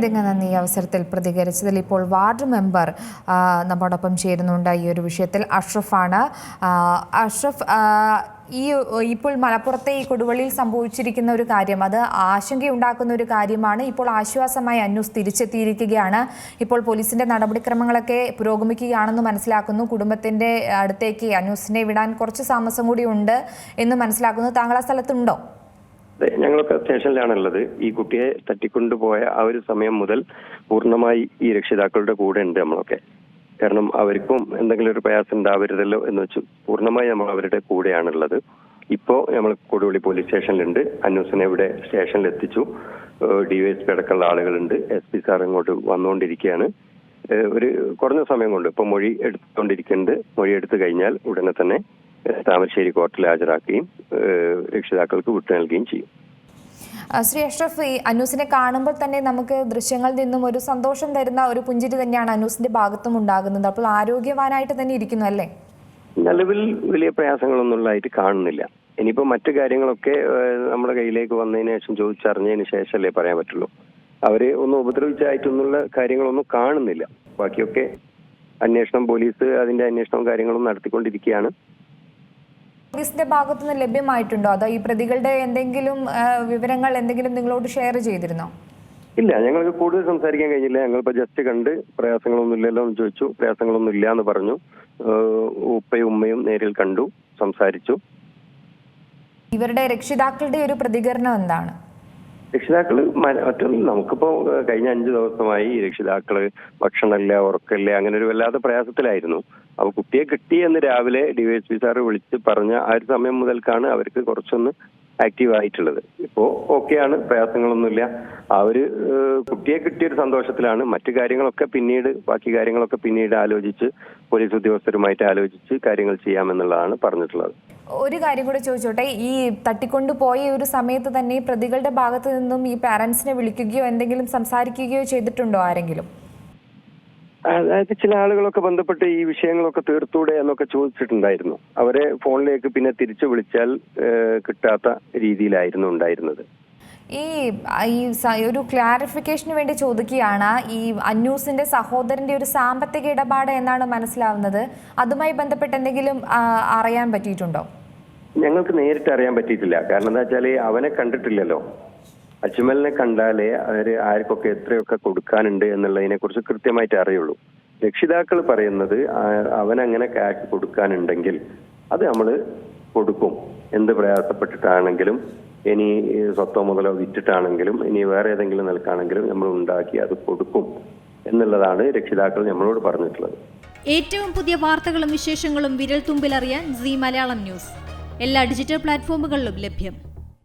നന്ദി ഈ അവസരത്തിൽ പ്രതികരിച്ചതിൽ? ഇപ്പോൾ വാർഡ് മെമ്പർ നമ്മോടൊപ്പം ചേരുന്നുണ്ട് ഈ ഒരു വിഷയത്തിൽ. അഷ്റഫാണ്. അഷ്റഫ് ഈ ഇപ്പോൾ മലപ്പുറത്തെ ഈ കൊടുവള്ളിയിൽ സംഭവിച്ചിരിക്കുന്ന ഒരു കാര്യം അത് ആശങ്കയുണ്ടാക്കുന്ന ഒരു കാര്യമാണ്. ഇപ്പോൾ ആശ്വാസമായി അന്വസ് തിരിച്ചെത്തിയിരിക്കുകയാണ്. ഇപ്പോൾ പോലീസിന്റെ നടപടിക്രമങ്ങളൊക്കെ പുരോഗമിക്കുകയാണെന്ന് മനസ്സിലാക്കുന്നു. കുടുംബത്തിന്റെ അടുത്തേക്ക് അന്വസിനെ വിടാൻ കുറച്ച് താമസം കൂടി ഉണ്ട് എന്ന് മനസ്സിലാക്കുന്നു. താങ്കൾ ആ സ്ഥലത്തുണ്ടോ? ഞങ്ങളൊക്കെ സ്റ്റേഷനിലാണുള്ളത്. ഈ കുട്ടിയെ തട്ടിക്കൊണ്ടുപോയ ആ ഒരു സമയം മുതൽ പൂർണമായി ഈ രക്ഷിതാക്കളുടെ കൂടെ ഉണ്ട് നമ്മളൊക്കെ. കാരണം അവർക്കും എന്തെങ്കിലും ഒരു പ്രയാസം ഉണ്ടാവരുതല്ലോ എന്ന് വെച്ച്. പൂർണമായി നമ്മൾ അവരുടെ കൂടെയാണുള്ളത്. ഇപ്പോ നമ്മൾ കൊടുവള്ളി പോലീസ് സ്റ്റേഷനിലുണ്ട്. അന്വേഷണം ഇവിടെ സ്റ്റേഷനിൽ എത്തിച്ചു ഡിവൈഎസ്പി അടക്കമുള്ള ആളുകളുണ്ട്. എസ് പി സാർ ഇങ്ങോട്ട് വന്നുകൊണ്ടിരിക്കുകയാണ്. ഒരു കുറഞ്ഞ സമയം കൊണ്ട് ഇപ്പൊ മൊഴി എടുത്തുകൊണ്ടിരിക്കുന്നുണ്ട്. മൊഴി എടുത്തു കഴിഞ്ഞാൽ ഉടനെ തന്നെ താമരശ്ശേരി കോർട്ടിൽ ഹാജരാക്കുകയും രക്ഷിതാക്കൾക്ക് വിട്ടു നൽകുകയും ചെയ്യും. ശ്രീ അഷ്റഫ് ഈ അനൂസിനെ കാണുമ്പോൾ തന്നെ നമുക്ക് ദൃശ്യങ്ങളിൽ നിന്നും ഒരു സന്തോഷം തരുന്ന ഒരു പുഞ്ചിരി തന്നെയാണ് അനൂസിന്റെ ഭാഗത്തും ഉണ്ടാകുന്നത്. അപ്പോൾ ആരോഗ്യവാനായിട്ട് തന്നെ ഇരിക്കുന്നു അല്ലേ? നിലവിൽ വലിയ പ്രയാസങ്ങളൊന്നും ഉള്ളതായിട്ട് കാണുന്നില്ല. ഇനിയിപ്പോ മറ്റു കാര്യങ്ങളൊക്കെ നമ്മുടെ കയ്യിലേക്ക് വന്നതിന് ശേഷം ചോദിച്ചറിഞ്ഞതിന് ശേഷമല്ലേ പറയാൻ പറ്റുള്ളൂ. അവർ ഒന്നും ഉപദ്രവിച്ചായിട്ടൊന്നുള്ള കാര്യങ്ങളൊന്നും കാണുന്നില്ല. ബാക്കിയൊക്കെ അന്വേഷണം പോലീസ് അതിന്റെ അന്വേഷണവും കാര്യങ്ങളും നടത്തിക്കൊണ്ടിരിക്കുകയാണ്. പോലീസിന്റെ ഭാഗത്തുനിന്ന് ലഭ്യമായിട്ടുണ്ടോ? അതോ ഈ പ്രതികളുടെ എന്തെങ്കിലും വിവരങ്ങൾ എന്തെങ്കിലും നിങ്ങളോട് ഷെയർ ചെയ്തിരുന്നോ? ഇല്ല ഞങ്ങൾക്ക് കൂടുതൽ സംസാരിക്കാൻ കഴിഞ്ഞില്ല. ഞങ്ങളിപ്പോ ജസ്റ്റ് കണ്ട് പ്രയാസങ്ങളൊന്നും ഇല്ലല്ലോ എന്ന് ചോദിച്ചു. പ്രയാസങ്ങളൊന്നും ഇല്ല എന്ന് പറഞ്ഞു ഉപ്പയും ഉമ്മയും നേരിൽ കണ്ടു സംസാരിച്ചു. ഇവരുടെ രക്ഷിതാക്കളുടെ ഒരു പ്രതികരണം എന്താണ്? രക്ഷിതാക്കൾ മറ്റൊന്ന് നമുക്കിപ്പോ കഴിഞ്ഞ അഞ്ചു ദിവസമായി രക്ഷിതാക്കൾ ഭക്ഷണമില്ല ഉറക്കമില്ല അങ്ങനെ ഒരു വല്ലാത്ത പ്രയാസത്തിലായിരുന്നു. അപ്പൊ കുട്ടിയെ കിട്ടി എന്ന് രാവിലെ ഡിവൈഎസ്പി സാറ് വിളിച്ച് പറഞ്ഞ ആ ഒരു സമയം മുതൽക്കാണ് അവർക്ക് കുറച്ചൊന്ന് ആക്റ്റീവ് ആയിട്ടുള്ളത് ഇപ്പോ ഓക്കെയാണ് പ്രയാസങ്ങളൊന്നുമില്ല. ആ ഒരു കുട്ടിയെ കിട്ടിയ ഒരു സന്തോഷത്തിലാണ്. മറ്റു കാര്യങ്ങളൊക്കെ പിന്നീട് ബാക്കി കാര്യങ്ങളൊക്കെ പിന്നീട് ആലോചിച്ച് പോലീസ് ഉദ്യോഗസ്ഥരുമായിട്ട് ആലോചിച്ച് കാര്യങ്ങൾ ചെയ്യാമെന്നുള്ളതാണ് പറഞ്ഞിട്ടുള്ളത്. ഒരു കാര്യം കൂടെ ചോദിച്ചോട്ടെ ഈ തട്ടിക്കൊണ്ടു പോയ ഒരു സമയത്ത് തന്നെ പ്രതികളുടെ ഭാഗത്തു നിന്നും ഈ പാരന്റ്സിനെ വിളിക്കുകയോ എന്തെങ്കിലും സംസാരിക്കുകയോ ചെയ്തിട്ടുണ്ടോ ആരെങ്കിലും? അതായത് ചില ആളുകളൊക്കെ ബന്ധപ്പെട്ട് ഈ വിഷയങ്ങളൊക്കെ തീർത്തൂടെ എന്നൊക്കെ ചോദിച്ചിട്ടുണ്ടായിരുന്നു. അവരെ ഫോണിലേക്ക് പിന്നെ തിരിച്ചു വിളിച്ചാൽ കിട്ടാത്ത രീതിയിലായിരുന്നു ഉണ്ടായിരുന്നത്. ഈ ഈ ഒരു ക്ലാരിഫിക്കേഷന് വേണ്ടി ചോദിക്കുകയാണ്. ഈ അന്യൂസിന്റെ സഹോദരന്റെ ഒരു സാമ്പത്തിക ഇടപാട് എന്നാണ് മനസ്സിലാവുന്നത്. അതുമായി ബന്ധപ്പെട്ട് എന്തെങ്കിലും അറിയാൻ പറ്റിയിട്ടുണ്ടോ? ഞങ്ങൾക്ക് നേരിട്ട് അറിയാൻ പറ്റിയിട്ടില്ല. കാരണം എന്താ വെച്ചാൽ അവനെ കണ്ടിട്ടില്ലല്ലോ. അജ്മലിനെ കണ്ടാലേ അവർ ആർക്കൊക്കെ എത്രയൊക്കെ കൊടുക്കാനുണ്ട് എന്നുള്ളതിനെ കുറിച്ച് കൃത്യമായിട്ട് അറിയുള്ളൂ. രക്ഷിതാക്കൾ പറയുന്നത് അവനങ്ങനെ ക്യാഷ് കൊടുക്കാനുണ്ടെങ്കിൽ അത് നമ്മൾ കൊടുക്കും. എന്ത് പ്രയാസപ്പെട്ടിട്ടാണെങ്കിലും ഇനി സ്വത്തോ മുതലോ വിറ്റിട്ടാണെങ്കിലും ഇനി വേറെ ഏതെങ്കിലും നിലക്കാണെങ്കിലും നമ്മൾ ഉണ്ടാക്കി അത് കൊടുക്കും എന്നുള്ളതാണ് രക്ഷിതാക്കൾ നമ്മളോട് പറഞ്ഞിട്ടുള്ളത്. ഏറ്റവും പുതിയ വാർത്തകളും വിശേഷങ്ങളും വിരൽ തുമ്പിലറിയാൻ സി മലയാളം ന്യൂസ്. എല്ലാ ഡിജിറ്റൽ പ്ലാറ്റ്ഫോമുകളിലും ലഭ്യം.